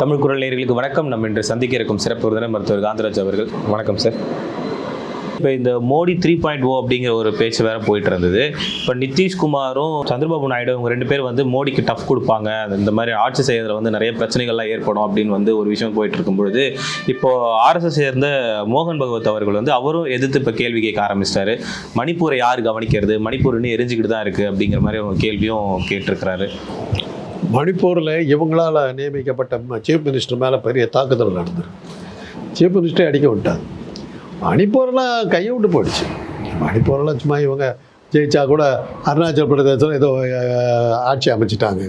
தமிழ் குரல் நேர்களுக்கு வணக்கம். நம்ம இன்று சந்திக்க இருக்கும் சிறப்பு விருந்தினர் மருத்துவர் காந்தராஜ் அவர்கள். வணக்கம் சார் இப்போ இந்த மோடி த்ரீ பாயிண்ட் ஓ அப்படிங்கிற ஒரு பேச்சு வேற போயிட்டு இருந்தது இப்போ நிதிஷ்குமாரும் சந்திரபாபு நாயுடு இவங்க ரெண்டு பேர் வந்து மோடிக்கு டஃப் கொடுப்பாங்க. இந்த மாதிரி ஆட்சி செய்யறதுல வந்து நிறைய பிரச்சனைகள்லாம் ஏற்படும் அப்படின்னு வந்து ஒரு விஷயம் போயிட்டு இருக்கும் பொழுது இப்போ ஆர்எஸ்எஸ் சேர்ந்த மோகன் பகவத் அவர்கள் வந்து அவரும் எதிர்த்து இப்போ கேள்வி கேட்க ஆரம்பிச்சிட்டாரு. மணிப்பூரை யார் கவனிக்கிறது? மணிப்பூர் இன்னும் எரிஞ்சுக்கிட்டு தான் இருக்கு அப்படிங்கிற மாதிரி அவங்க கேள்வியும் கேட்டிருக்கிறாரு. மணிப்பூரில் இவங்களால் நியமிக்கப்பட்ட சீஃப் மினிஸ்டர் மேலே பெரிய தாக்குதல் நடந்தது. சீஃப் மினிஸ்டரே அடிக்க விட்டாங்க மணிப்பூரெல்லாம் கையை விட்டு போயிடுச்சு. மணிப்பூரெல்லாம் சும்மா இவங்க ஜெயிச்சா கூட அருணாச்சல் பிரதேசம் ஏதோ ஆட்சி அமைச்சிட்டாங்க.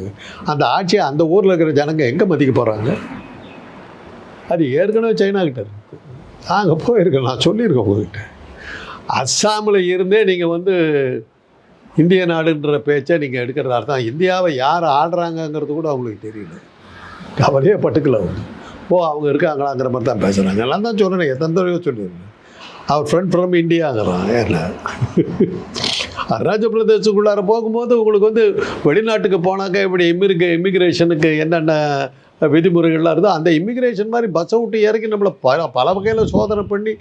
அந்த ஆட்சியை அந்த ஊரில் இருக்கிற ஜனங்க எங்கே மதிக்க போகிறாங்க அது ஏற்கனவே சைனாக்கிட்ட கிட்ட இருக்கு. நாங்கள் போயிருக்கோம் நான் சொல்லியிருக்கேன் உங்ககிட்ட. அஸ்ஸாமில் இருந்தே நீங்கள் வந்து இந்திய நாடுன்ற பேச்சை நீங்கள் எடுக்கிறதா அர்த்தம். இந்தியாவை யார் ஆடுறாங்கங்கிறது கூட அவங்களுக்கு தெரியல. கவலையே பட்டுக்கல அவங்க. ஓ அவங்க இருக்காங்களாங்கிற மாதிரி தான் பேசுகிறாங்க எல்லாம் தான் சொல்கிறேன் எத்தனை தடவையோ சொல்லியிருந்தேன். அவர் ஃப்ரெண்ட் ஃப்ரம் இந்தியாங்கிறான் ஏன்னா அருணாச்சல பிரதேசத்துக்குள்ளார போகும்போது உங்களுக்கு வந்து வெளிநாட்டுக்கு போனாக்கா இப்படி இமிரிக இமிக்ரேஷனுக்கு என்னென்ன விதிமுறைகள்லாம் இருந்தோ அந்த இமிக்ரேஷன் மாதிரி பஸ்ஸை விட்டு இறக்கி நம்மளை பல பல வகையில் சோதனை பண்ணி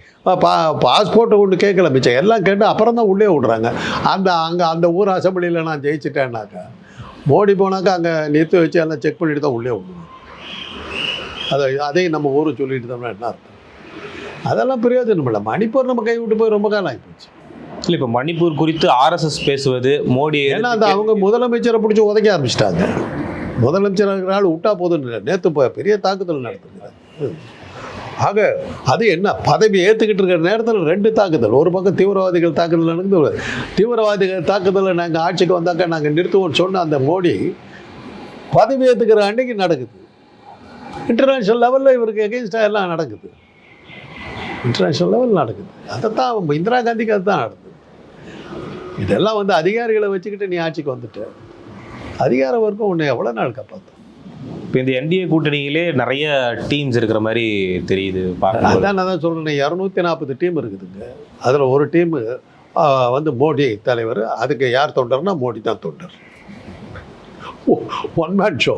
பா பாஸ்போர்ட்டை ஒன்று கேட்கல மிச்சம். எல்லாம் கேட்டு அப்புறம் தான் உள்ளே விடுறாங்க. அந்த அங்கே அந்த ஊர் அசம்பிளியில் நான் ஜெயிச்சிட்டேன்னாக்கா மோடி போனாக்கா அங்கே நிறுத்தி வச்சு எல்லாம் செக் பண்ணிட்டு தான் உள்ளே விடுவோம். அதை அதையும் நம்ம ஊர் சொல்லிட்டு தோம்னா என்ன அர்த்தம்? அதெல்லாம் பிரயோஜனம் இல்லை. மணிப்பூர் நம்ம கை விட்டு போய் ரொம்ப காலம் ஆகிப்போச்சு இல்லை இப்போ மணிப்பூர் குறித்து ஆர்எஸ்எஸ் பேசுவது மோடி ஏன்னா அந்த அவங்க முதலமைச்சரை பிடிச்சி உதைக்க ஆரம்பிச்சிட்டாங்க. முதலமைச்சர் ஆள் விட்டா போதும் நேற்று போய் பெரிய தாக்குதல் நடத்துகிறார் ஆக அது என்ன பதவி ஏற்றுக்கிட்டு இருக்கிற நேரத்தில் ரெண்டு தாக்குதல். ஒரு பக்கம் தீவிரவாதிகள் தாக்குதல் நடக்குது தீவிரவாதிகள் தாக்குதலை நாங்கள் ஆட்சிக்கு வந்தாக்கா நாங்கள் நிறுத்துவோம்னு சொன்ன அந்த மோடி பதவி ஏற்றுக்கிற அன்னைக்கு நடக்குது. இன்டர்நேஷ்னல் லெவலில் இவருக்கு எகெயின்ஸ்டாக எல்லாம் நடக்குது. இன்டர்நேஷ்னல் லெவலில் நடக்குது. அதைத்தான் இந்திரா காந்திக்கு அதுதான் நடக்குது இதெல்லாம் வந்து அதிகாரிகளை வச்சுக்கிட்டு நீ ஆட்சிக்கு வந்துட்ட. அதிகார வர்க்கம் உன்னை எவ்வளோ நாள் காப்பாற்றும் இப்போ இந்த என்டிஏ கூட்டணியிலே நிறைய டீம்ஸ் இருக்கிற மாதிரி தெரியுது அதான் நான் தான் சொல்கிறேன் இரநூத்தி நாற்பது டீம் இருக்குதுங்க. அதில் ஒரு டீமு வந்து மோடி தலைவர் அதுக்கு யார் தொண்டர்னா மோடி தான் தொண்டர். ஒன் மேன் ஷோ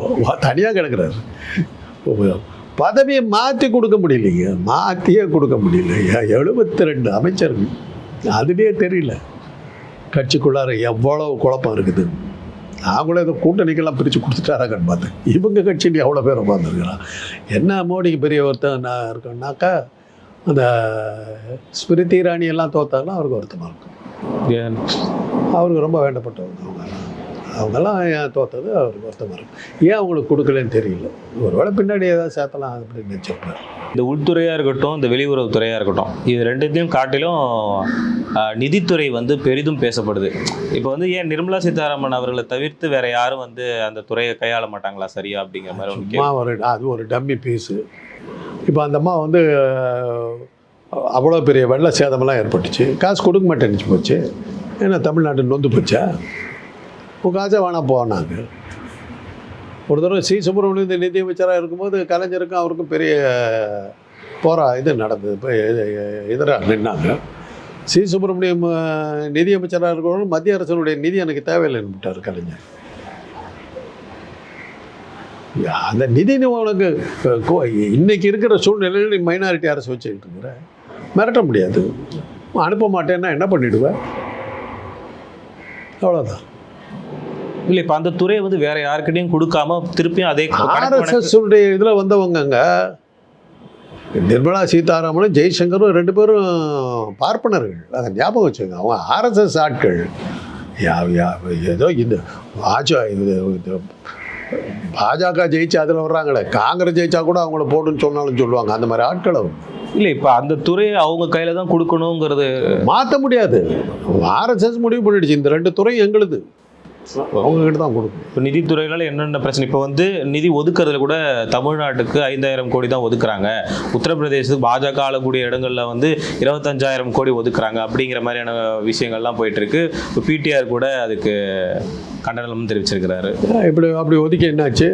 தனியாக கிடக்குறாரு. பதவியை மாற்றி கொடுக்க முடியலைங்க. மாற்றியே கொடுக்க முடியல. எழுபத்தி ரெண்டு அமைச்சர்கள். அதுலேயே தெரியல. கட்சிக்குள்ளார எவ்வளோ குழப்பம் இருக்குது. நாங்களும் ஏதோ கூட்டணிக்கெல்லாம் பிரித்து கொடுத்துட்டாராங்கன்னு பார்த்தேன் இவங்க கட்சியில் எவ்வளோ பேர் உட்காந்துருக்கிறான் என்ன மோடிக்கு பெரிய ஒருத்தன் நான் இருக்கேன்னாக்கா அந்த ஸ்மிருதி இராணி எல்லாம் தோத்தாங்கன்னா அவருக்கு வருத்தமாக இருக்கும். அவருக்கு ரொம்ப வேண்டப்பட்டவங்க அவங்கெல்லாம் அவங்கெல்லாம் ஏன் தோத்தது அவருக்கு வருத்தமாக இருக்கும் ஏன் அவங்களுக்கு கொடுக்கலன்னு தெரியல. ஒருவேளை பின்னாடி ஏதாவது சேர்த்தலாம் அப்படின்னு நினச்சிருப்பார் இந்த உள்துறையாக இருக்கட்டும் இந்த வெளியுறவுத்துறையாக இருக்கட்டும் இது ரெண்டுத்தையும் காட்டிலும் நிதித்துறை வந்து பெரிதும் பேசப்படுது. இப்போ வந்து ஏன் நிர்மலா சீதாராமன் அவர்களை தவிர்த்து வேற யாரும் வந்து அந்த துறையை கையாள மாட்டாங்களா சரியா அப்படிங்கிற மாதிரி ஒரு ஒரு அது ஒரு டம்மி பீஸு. இப்போ அந்த அம்மா வந்து அவ்வளோ பெரிய வெள்ள சேதமெல்லாம் ஏற்பட்டுச்சு. காசு கொடுக்க மாட்டேன்னுச்சு போச்சு. ஏன்னா தமிழ்நாட்டு நொந்து போச்சா? உட்காந்து வேணால் வேணாம் போனாங்க ஒரு தடவை சி சுப்பிரமணியம் இந்த நிதியமைச்சராக இருக்கும்போது கலைஞருக்கும் அவருக்கும் பெரிய போரா இது நடந்தது. இப்போ எதிராக நின்னாங்க. சி சுப்பிரமணியம் நிதி நிதியமைச்சராக இருக்கிறவங்க மத்திய அரசனுடைய நிதி எனக்கு தேவையில்லைன்னு விட்டார் கலைஞர். அந்த நிதி நீ உனக்கு கோ- இன்னைக்கு இருக்கிற சூழ்நிலையில் நீ மைனாரிட்டி அரசு வச்சுக்கிட்டு இருக்கிற மிரட்ட முடியாது. அனுப்ப மாட்டேன்னா என்ன பண்ணிடுவேன் அவ்வளோதான் இல்லை இப்போ அந்த துறையை வந்து வேற யாருக்கிட்டையும் கொடுக்காம திருப்பியும் அதே ஆர்எஸ்எஸ் இதில் வந்தவங்கங்க நிர்மலா சீதாராமனும் ஜெய்சங்கரும் ரெண்டு பேரும் பார்ப்பனர்கள். அதை ஞாபகம் வச்சுங்க அவங்க ஆர்எஸ்எஸ் ஆட்கள். யா யா ஏதோ இது இது பாஜக ஜெயிச்சு அதில் வர்றாங்களே காங்கிரஸ் ஜெயிச்சா கூட அவங்கள போடுன்னு சொன்னாலும் சொல்லுவாங்க அந்த மாதிரி ஆட்கள் அவங்க. இல்லை இப்போ அந்த துறையை அவங்க கையில தான் கொடுக்கணுங்கிறது மாற்ற முடியாது. ஆர்எஸ்எஸ் முடிவு பண்ணிடுச்சு இந்த ரெண்டு துறை எங்களுது. அவங்ககிட்ட தான் கொடுக்கணும். இப்போ நிதித்துறையினால என்னென்ன பிரச்சனை? இப்போ வந்து நிதி ஒதுக்குறதுல கூட தமிழ்நாட்டுக்கு ஐந்தாயிரம் கோடி தான் ஒதுக்குறாங்க. உத்தரப்பிரதேசத்துக்கு பாஜக ஆளக்கூடிய இடங்கள்ல வந்து இருபத்தஞ்சாயிரம் கோடி ஒதுக்குறாங்க அப்படிங்கிற மாதிரியான விஷயங்கள்லாம் போயிட்டு இருக்கு இப்போ பிடிஆர் கூட அதுக்கு கண்டனம் தெரிவிச்சிருக்கிறாரு. இப்படி அப்படி ஒதுக்கி என்னாச்சு?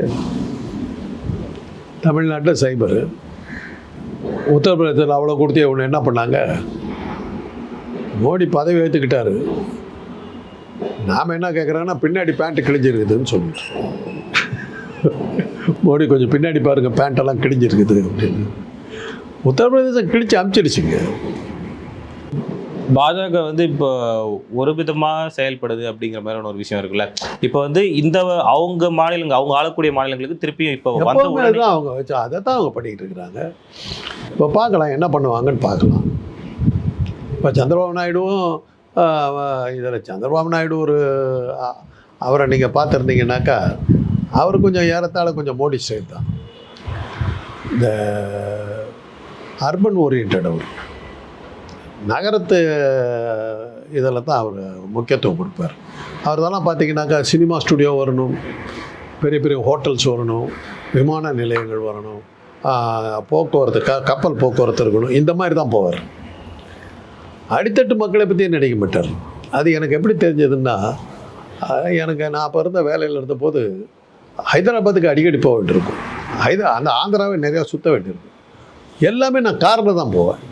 தமிழ்நாட்டில் சைபரு. உத்தரப்பிரதேசத்தில் அவ்வளோ கொடுத்து இவங்க என்ன பண்ணாங்க? மோடி பதவி ஏற்றுக்கிட்டாரு நாம் என்ன கேட்குறாங்கன்னா பின்னாடி பேண்ட்டு கிழிஞ்சிருக்குதுன்னு சொல்லிட்டு மோடி கொஞ்சம் பின்னாடி பாருங்க பேண்டெல்லாம் கிழிஞ்சிருக்குது அப்படின்னு. உத்தரப்பிரதேசம் கிழிச்சு அமுச்சிருச்சுங்க. பாஜக வந்து இப்போ ஒரு விதமாக செயல்படுது அப்படிங்கிற மாதிரியான ஒரு விஷயம் இருக்குல்ல. இப்போ வந்து இந்த அவங்க மாநிலங்கள் அவங்க ஆளக்கூடிய மாநிலங்களுக்கு திருப்பியும் இப்போ வந்த உடனே அவங்க வச்சு அதை தான் அவங்க பண்ணிக்கிட்டு இருக்கிறாங்க. இப்போ பார்க்கலாம் என்ன பண்ணுவாங்கன்னு பார்க்கலாம். இப்போ சந்திரபாபு நாயுடுவும் இதில் சந்திரபாபு நாயுடு ஒரு அவரை நீங்கள் பார்த்துருந்தீங்கன்னாக்கா அவர் கொஞ்சம் ஏறத்தாழ கொஞ்சம் மோடி ஸ்டைல் தான். இந்த அர்பன் ஓரியன்ட் அவர். நகரத்து இதில் தான் அவர் முக்கியத்துவம் கொடுப்பார். அவர் தான் பார்த்தீங்கன்னாக்கா சினிமா ஸ்டுடியோ வரணும் பெரிய பெரிய ஹோட்டல்ஸ் வரணும் விமான நிலையங்கள் வரணும் போக்குவரத்து க கப்பல் போக்குவரத்து இருக்கணும் இந்த மாதிரி தான் போவார். அடித்தட்டு மக்களை பற்றி நினைக்க மாட்டார்? அது எனக்கு எப்படி தெரிஞ்சதுன்னா எனக்கு நான் அப்போ இருந்த வேலையில் இருந்தபோது ஹைதராபாத்துக்கு அடிக்கடி போக வேண்டியிருக்கும். ஹைதரா அந்த ஆந்திராவை நிறையா சுற்ற வேண்டியிருக்கும். எல்லாமே நான் காரில் தான் போவேன்.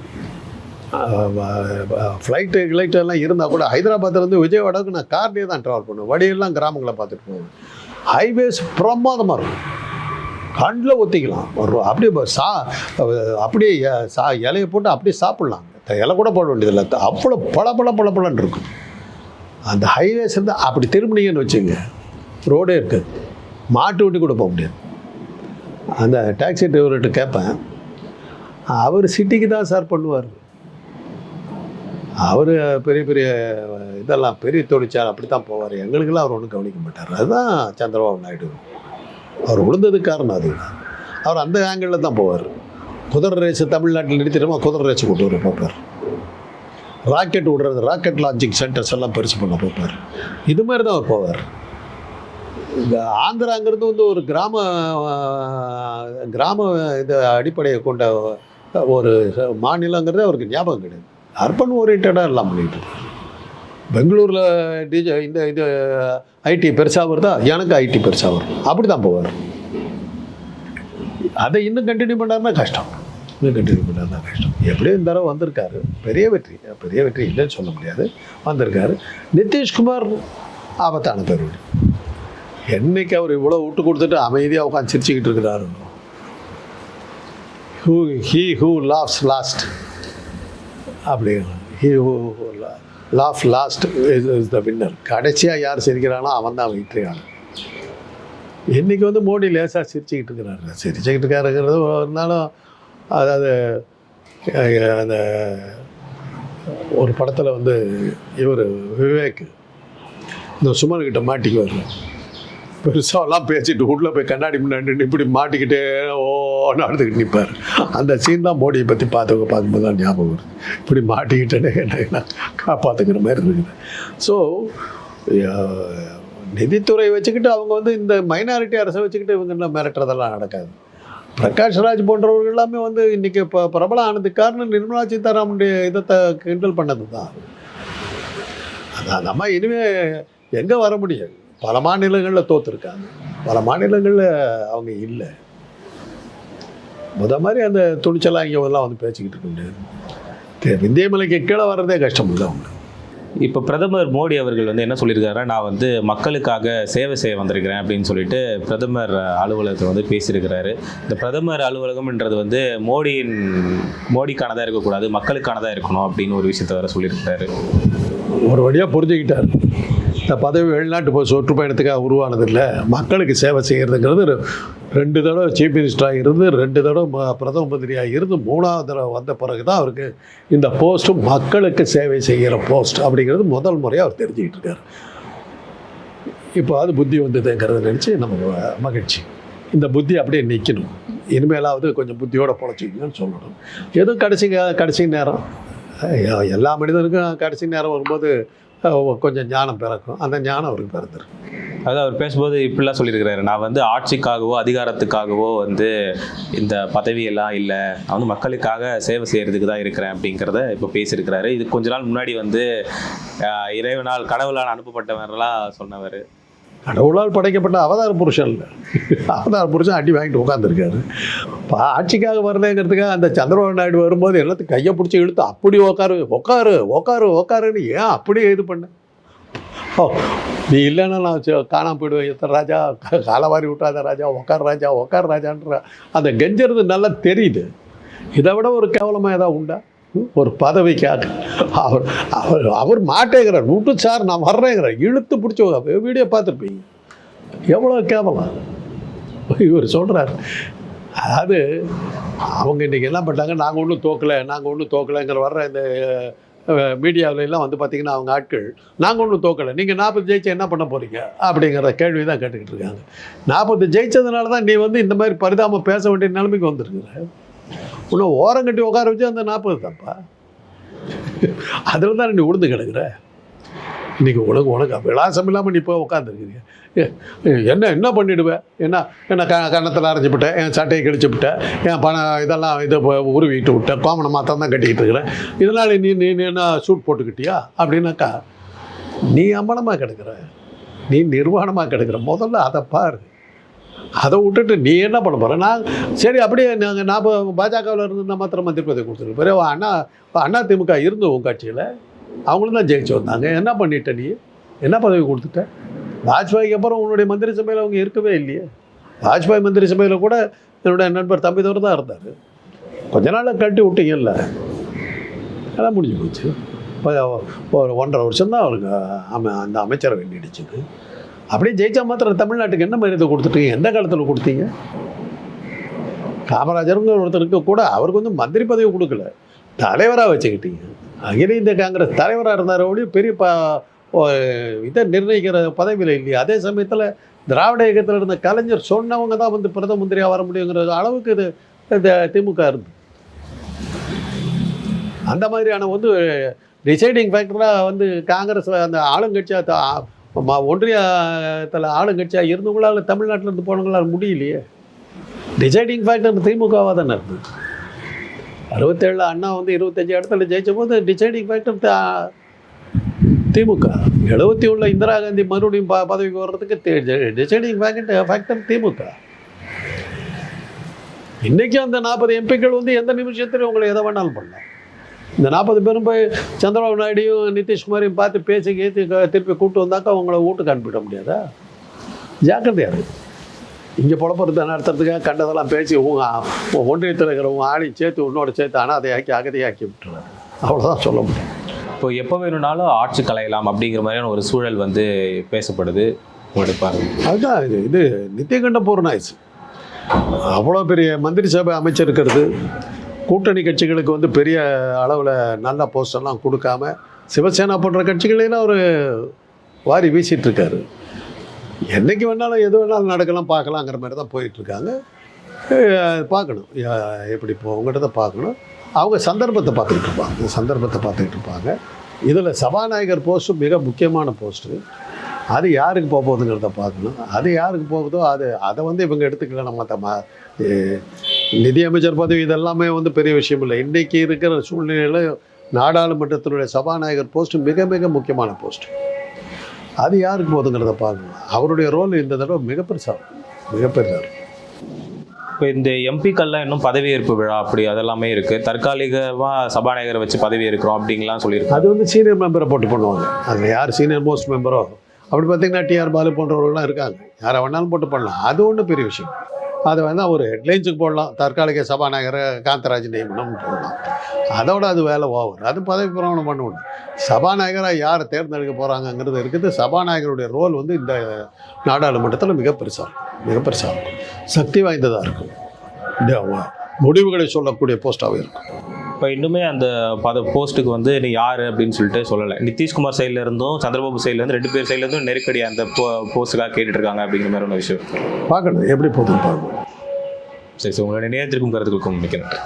ஃப்ளைட்டு கிளைட்டு எல்லாம் இருந்தால் கூட ஹைதராபாத்லேருந்து விஜயவாடாவுக்கு நான் கார்லேயே தான் ட்ராவல் பண்ணுவேன். வழியெல்லாம் கிராமங்களை பார்த்துட்டு போவேன். ஹைவேஸ் பிரமாதமாக இருக்கும். கண்ணில் ஒத்திக்கலாம். ஒரு அப்படியே சா அப்படியே எ- சா இலையை போட்டு அப்படியே சாப்பிட்லாம். இலை கூட போட வேண்டியதில்லை. அவ்வளோ பல பல பல பலன்னு இருக்கும். அந்த ஹைவேஸ் இருந்து அப்படி திரும்பினீங்கன்னு வச்சுங்க ரோடே இருக்குது மாட்டு வண்டி கூட போக முடியாது. அந்த டாக்ஸி டிரைவர்கிட்ட கேட்பேன். அவர் சிட்டிக்கு தான் சார் பண்ணுவார். அவர் பெரிய பெரிய இதெல்லாம் பெரிய தொழிற்சாலை அப்படி தான் போவார். எங்களுக்கெல்லாம் அவர் ஒன்றும் கவனிக்க மாட்டார். அதுதான் சந்திரபாபு நாயுடு. அவர் விழுந்ததுக்கு காரணம் அது அவர் அந்த ஆங்கிளில் தான் போவார். குதிரை ரேஸ் தமிழ்நாட்டில் நிறுத்திட்டோமா? குதிரை ரேஸ் கொண்டு வர பார்ப்பார் ராக்கெட் விடுறது ராக்கெட் லான்ச்சிங் சென்டர்ஸ் எல்லாம் பெருசு பண்ண பார்ப்பார் இது மாதிரி தான் அவர் போவார். இந்த ஆந்திராங்கிறது வந்து ஒரு கிராம கிராம இது அடிப்படையை கொண்ட ஒரு மாநிலங்கிறது அவருக்கு ஞாபகம் கிடையாது. அர்பன் ஓரியன்டாக எல்லாம் பண்ணிட்டு பெங்களூரில் டிஜே இந்த இது ஐடி பெருசாக வருதா? எனக்கு ஐடி பெருசாக வரும். அப்படி தான் போவார். அதை இன்னும் கண்டினியூ பண்ணாருன்னா கஷ்டம். இன்னும் கண்டினியூ பண்ணாருன்னா கஷ்டம். எப்படியும் இந்த தடவை வந்திருக்காரு. பெரிய வெற்றி. பெரிய வெற்றி இல்லைன்னு சொல்ல முடியாது. வந்திருக்காரு. நிதிஷ்குமார் ஆபத்தான பேர் என்னைக்கு அவர் இவ்வளோ விட்டு கொடுத்துட்டு அமைதியாக உட்காந்து சிரிச்சுக்கிட்டு இருக்கிறாரு? Who he who laughs last அப்படி he who laugh last is the winner கடைசியாக யார் சிரிக்கிறானோ அவன் தான் வெற்றியாளர். இன்றைக்கி வந்து மோடி லேசாக சிரிச்சுக்கிட்டு இருக்கிறாரு. சிரிச்சுக்கிட்டு இருக்காருங்கிறது இருந்தாலும் அதாவது அந்த ஒரு படத்தில் வந்து இவர் விவேக் இந்த சுமன்கிட்ட மாட்டிக்குவார். பெருசாலாம் பேசிட்டு உள்ளே போய் கண்ணாடி முன்னாடி இப்படி மாட்டிக்கிட்டே ஓ நடந்துக்கிட்டு நிற்பார் அந்த சீன் தான் மோடியை பற்றி பார்த்தவங்க பார்க்கும்போது தான் ஞாபகம் வருது. இப்படி மாட்டிக்கிட்டேனே என்ன காப்பாற்றுக்கிற மாதிரி இருக்குது. ஸோ நிதித்துறை வச்சுக்கிட்டு அவங்க வந்து இந்த மைனாரிட்டி அரசை வச்சுக்கிட்டு இவங்க இன்னும் மிரட்டுறதெல்லாம் நடக்காது. பிரகாஷ் ராஜ் போன்றவர்கள் எல்லாமே வந்து இன்றைக்கி இப்போ பிரபலம் ஆனதுக்கு காரணம் நிர்மலா சீதாராமனுடைய இதை கிண்டல் பண்ணது தான் அது அந்த அம்மா இனிமே எங்கே வர முடியும்? பல மாநிலங்களில் தோற்றுருக்காங்க பல மாநிலங்களில் அவங்க இல்லை. முத மாதிரி அந்த துணிச்சலாக இங்கே எல்லாம் வந்து பேசிக்கிட்டு இருக்க முடியாது. விந்தியமலைக்கு கீழே வர்றதே கஷ்டம் இல்லை அவங்க இப்போ பிரதமர் மோடி அவர்கள் வந்து என்ன சொல்லியிருக்காருன்னா நான் வந்து மக்களுக்காக சேவை செய்ய வந்திருக்கிறேன் அப்படின்னு சொல்லிட்டு பிரதமர் அலுவலகத்தில் வந்து பேசியிருக்கிறாரு. இந்த பிரதமர் அலுவலகம்ன்றது வந்து மோடியின் மோடிக்கானதாக இருக்கக்கூடாது மக்களுக்கானதாக இருக்கணும் அப்படின்னு ஒரு விஷயத்த வேற சொல்லியிருக்கிறாரு. ஒரு வழியாக புரிஞ்சுக்கிட்டார். இந்த பதவி வெளிநாட்டு போய் சுற்றுப்பயணத்துக்காக உருவானது இல்லை மக்களுக்கு சேவை செய்கிறதுங்கிறது ரெண்டு தடவை சீஃப் மினிஸ்டராக இருந்து ரெண்டு தடவை பிரதம மந்திரியாக இருந்து மூணாவது தடவை வந்த பிறகு தான் அவருக்கு இந்த போஸ்ட்டும் மக்களுக்கு சேவை செய்கிற போஸ்ட் அப்படிங்கிறது முதல் முறையாக அவர் தெரிஞ்சுக்கிட்டு இருக்கார். இப்போ அது புத்தி வந்ததுங்கிறத நினச்சி நம்ம மகிழ்ச்சி. இந்த புத்தி அப்படியே நிற்கணும் இனிமேலாவது கொஞ்சம் புத்தியோடு பொழைச்சிக்கணும்னு சொல்லணும். எதுவும் கடைசி கடைசி நேரம். எல்லா மனிதனுக்கும் கடைசி நேரம் வரும்போது கொஞ்சம் ஞானம் பிறக்கும். அந்த ஞானம் அவருக்கு பிறந்திருக்கு. அதாவது அவர் பேசும்போது இப்படிலாம் சொல்லியிருக்கிறாரு. நான் வந்து ஆட்சிக்காகவோ அதிகாரத்துக்காகவோ வந்து இந்த பதவியெல்லாம் இல்லை. நான் வந்து மக்களுக்காக சேவை செய்கிறதுக்கு தான் இருக்கிறேன் அப்படிங்கிறத இப்போ பேசியிருக்கிறாரு. இது கொஞ்ச நாள் முன்னாடி வந்து இறைவனால் கடவுளால் அனுப்பப்பட்டவரெல்லாம் சொன்னவர். கடவுளால் படைக்கப்பட்ட அவதார புருஷன். இல்லை அவதார புருஷன் அடி வாங்கிட்டு உட்காந்துருக்காரு இப்போ ஆட்சிக்காக வரலங்கிறதுக்காக அந்த சந்திரபாபு நாயுடு வரும்போது எல்லாத்தையும் கையை பிடிச்சி இழுத்து அப்படி உக்காரு உக்காரு உக்காரு உக்காருன்னு ஏன் அப்படியே இது பண்ண? ஓ நீ இல்லைன்னா நான் காணாமல் போயிடுவேன். எத்தனை ராஜா? காலவாரி விட்டாத ராஜா. உக்கார் ராஜா உக்கார் ராஜான்ற அந்த கெஞ்சறது நல்லா தெரியுது. இதை விட ஒரு கேவலமாக ஏதாவது உண்டா? ஒரு பதவிக்காக அவர் அவர் அவர் மாட்டேங்கிறார். விட்டு சார் நான் வர்றேங்கிறார். இழுத்து பிடிச்சி வீடியோ பார்த்துருப்பீங்க. எவ்வளோ கேவலம். இவர் சொல்கிறார் அதாவது அவங்க இன்றைக்கி என்ன பண்ணிட்டாங்க? நாங்கள் ஒன்றும் தோக்கலை நாங்கள் ஒன்றும் தோக்கலைங்கிற வர்ற இந்த மீடியாவில எல்லாம் வந்து பார்த்தீங்கன்னா அவங்க ஆட்கள் நாங்கள் ஒன்றும் தோக்கலை. நீங்கள் நாற்பது ஜெயிச்சா என்ன பண்ண போகிறீங்க அப்படிங்கிற கேள்வி தான் கேட்டுக்கிட்டு இருக்காங்க. நாற்பது ஜெயிச்சதுனால தான் நீ வந்து இந்த மாதிரி பரிதாபம் பேச வேண்டிய நிலைமைக்கு வந்துருக்குற. உன்னை ஓரம் கட்டி உட்கார வச்சு அந்த நாற்பது தான்ப்பா அதில் தான் நீ உளுந்து கிடக்குற? இன்றைக்கி உனக்கு உனக்கு விளாசம் இல்லாமல் நீ போய் உட்காந்துருக்கிறீங்க என்ன என்ன பண்ணிவிடுவேன் என்ன என்ன க கன்னத்தில் அரைஞ்சி விட்டேன் என் சட்டையை கிழிச்சு விட்டேன் என் பணம் இதெல்லாம் இதை உருவிட்டு விட்டேன் கோமனை மாத்திரம் தான் கட்டிக்கிட்டு இருக்கிறேன் இதனால் நீ நீ என்ன சூட் போட்டுக்கிட்டியா? அப்படின்னாக்கா நீ அம்பலமாக கிடக்குற. நீ நிர்வாணமாக கிடக்குற. முதல்ல அதை பாரு. அதை விட்டுட்டு நீ என்ன பண்ண போகிற நான் சரி அப்படியே நாங்கள் நான் பாஜகவில் இருந்து நான் மாத்திரம் மந்திரி பதவி கொடுத்துருக்கேன் பிறகு அண்ணா அண்ணா திமுக இருந்து உன் கட்சியில் அவங்களும் தான் ஜெயிச்சு வந்தாங்க. என்ன பண்ணிட்ட நீ? என்ன பதவி கொடுத்துட்ட? வாஜ்பாய்க்கு அப்புறம் உன்னுடைய மந்திரி சபையில் அவங்க இருக்கவே இல்லையே. வாஜ்பாய் மந்திரி சபையில் கூட என்னுடைய நண்பர் தம்பிதவர் தான் இருந்தார். கொஞ்ச நாள் கழட்டி விட்டீங்கல்ல. எல்லாம் முடிஞ்சு போச்சு. இப்போ ஒரு ஒன்றரை வருஷம்தான் அவருக்கு அமை அந்த அமைச்சரவை நீடிச்சது. அப்படியே ஜெயிச்சா மாத்திரம் தமிழ்நாட்டுக்கு என்ன மரியாதை கொடுத்துட்டீங்க எந்த காலத்தில் கொடுத்தீங்க? காமராஜருங்க ஒருத்தருக்கு கூட அவருக்கு வந்து மந்திரி பதவி கொடுக்கல. தலைவராக வச்சுக்கிட்டீங்க. அகில இந்திய காங்கிரஸ் தலைவராக இருந்தார் ஒழிய பெரிய ப இதை நிர்ணயிக்கிற பதவியில் இல்லையா. அதே சமயத்தில் திராவிட இயக்கத்தில் இருந்த கலைஞர் சொன்னவங்க தான் வந்து பிரதம மந்திரியாக வர முடியுங்கிற அளவுக்கு இது இந்த திமுக இருந்து. அந்த மாதிரியான வந்து டிசைடிங் ஃபேக்டராக வந்து காங்கிரஸ் அந்த ஆளுங்கட்சியாக ஒன்றியத்தில் ஆளுங்கட்சியாக இருந்தவங்களால தமிழ்நாட்டிலேருந்து போனவங்களால் போனவங்களால முடியலையே டிசைடிங் ஃபேக்டர் திமுகவாக தானே இருந்தது அறுபத்தேழில் அண்ணா வந்து இருபத்தஞ்சி இடத்துல ஜெயிச்ச போது டிசைடிங் ஃபேக்டர் திமுக. எழுபத்தி உள்ள இந்திரா காந்தி மறுபடியும் ப பதவிக்கு வர்றதுக்கு டிசைடிங் ஃபேக்டர் ஃபேக்டர் திமுக. இன்றைக்கும் அந்த நாற்பது எம்பிக்கள் வந்து எந்த நிமிஷத்துலையும் உங்களை எதை வேணாலும் பண்ணலாம். இந்த நாற்பது பேரும் போய் சந்திரபாபு நாயுடையும் நிதிஷ்குமாரையும் பார்த்து பேசி கேத்து திருப்பி கூப்பிட்டு வந்தாக்கா உங்களை வீட்டுக்கு அனுப்பிட முடியாதா? ஜாக்கிரதையாக இங்கே புலப்புறத்தை நடத்துறதுக்காக கண்டதெல்லாம் பேசி உங்க ஒன்றியத்தில் இருக்கிற உங்க ஆளையும் சேர்த்து உன்னோட சேர்த்து அனாதையாக்கி அகதியாக்கி விட்டுறாரு அவ்வளோதான் சொல்ல முடியும். இப்போ எப்போ வேணும்னாலும் ஆட்சி கலையலாம் அப்படிங்கிற மாதிரியான ஒரு சூழல் வந்து பேசப்படுது. பார்வை. அதுதான் இது. இது நித்தியகண்ட பூர்ணாயிடுச்சு அவ்வளோ பெரிய மந்திரி சபை அமைச்சர் இருக்கிறது கூட்டணி கட்சிகளுக்கு வந்து பெரிய அளவில் நல்ல போஸ்டெல்லாம் கொடுக்காம சிவசேனா போன்ற கட்சிகளெல்லாம் அவர் வாரி வீசிகிட்ருக்காரு என்றைக்கு வேணாலும் எது வேணாலும் நடக்கலாம் பார்க்கலாங்கிற மாதிரி தான் போயிட்டுருக்காங்க. பார்க்கணும். யா- எப்படி போங்கிறத பார்க்கணும். அவங்க சந்தர்ப்பத்தை பார்த்துக்கிட்டு இருப்பாங்க. சந்தர்ப்பத்தை பார்த்துக்கிட்டு இருப்பாங்க. இதில் சபாநாயகர் போஸ்ட்டு மிக முக்கியமான போஸ்ட்டு அது யாருக்கு போக போகுதுங்கிறத பார்க்கணும். அது யாருக்கு போகுதோ அது அதை வந்து இவங்க எடுத்துக்கலாம் மற்ற மா நிதியமைச்சர் பதவி இதெல்லாமே வந்து பெரிய விஷயம் இல்லை. இன்றைக்கி இருக்கிற சூழ்நிலையில் நாடாளுமன்றத்தினுடைய சபாநாயகர் போஸ்ட் மிக மிக முக்கியமான போஸ்ட். அது யாருக்கு போகுதுங்கிறத பார்க்கணும் அவருடைய ரோல் இந்த தடவை மிக பெருசாக மிக பெருசாக இப்போ இந்த எம்பிக்கள்லாம் இன்னும் பதவியேற்பு விழா அப்படி அதெல்லாமே இருக்கு. தற்காலிகமாக சபாநாயகரை வச்சு பதவி இருக்கிறோம் அப்படிங்கலாம் சொல்லியிருக்காங்க. அது வந்து சீனியர் மெம்பரை போட்டு பண்ணுவாங்க. அதில் யார் சீனியர் மோஸ்ட் மெம்பரோ அப்படி பார்த்தீங்கன்னா டிஆர் பாலு போன்றவர்கள்லாம் இருக்காங்க. யாரை வேணாலும் போட்டு பண்ணலாம். அது ஒன்றும் பெரிய விஷயம். அது வந்து ஒரு ஹெட்லைன்ஸுக்கு போடலாம். தற்காலிக சபாநாயகர் காந்தராஜ் நியமனம் போடலாம். அதோட அது வேலை ஓவர். அது பதவி பிரமாணம் பண்ணணும் சபாநாயகராக யார் தேர்ந்தெடுக்க போகிறாங்கங்கிறது இருக்குது. சபாநாயகருடைய ரோல் வந்து இந்த நாடாளுமன்றத்தில் மிக பெருசாக இருக்கும். மிக பெருசாக இருக்கும். சக்தி வாய்ந்ததாக இருக்கும். முடிவுகளை சொல்லக்கூடிய போஸ்ட்டாகவே இருக்கும். இப்போ இன்னுமே அந்த பத போஸ்ட்டுக்கு வந்து நீ யார் அப்படின்னு சொல்லிட்டு சொல்லலை. நிதிஷ்குமார் சைடுல இருந்தும் சந்திரபாபு சைடுல இருந்து ரெண்டு பேர் சைடுல இருந்தும் நெருக்கடி அந்த போஸ்ட்டுக்காக கேட்டுட்டு இருக்காங்க அப்படிங்கிற மாதிரி ஒரு விஷயம். பார்க்கணும். எப்படி போகுதுன்னு பார்க்கணும் சரி சார். உங்களுடைய நேரத்திற்கும் கருத்துக்களுக்கும் மிக்க நன்றி.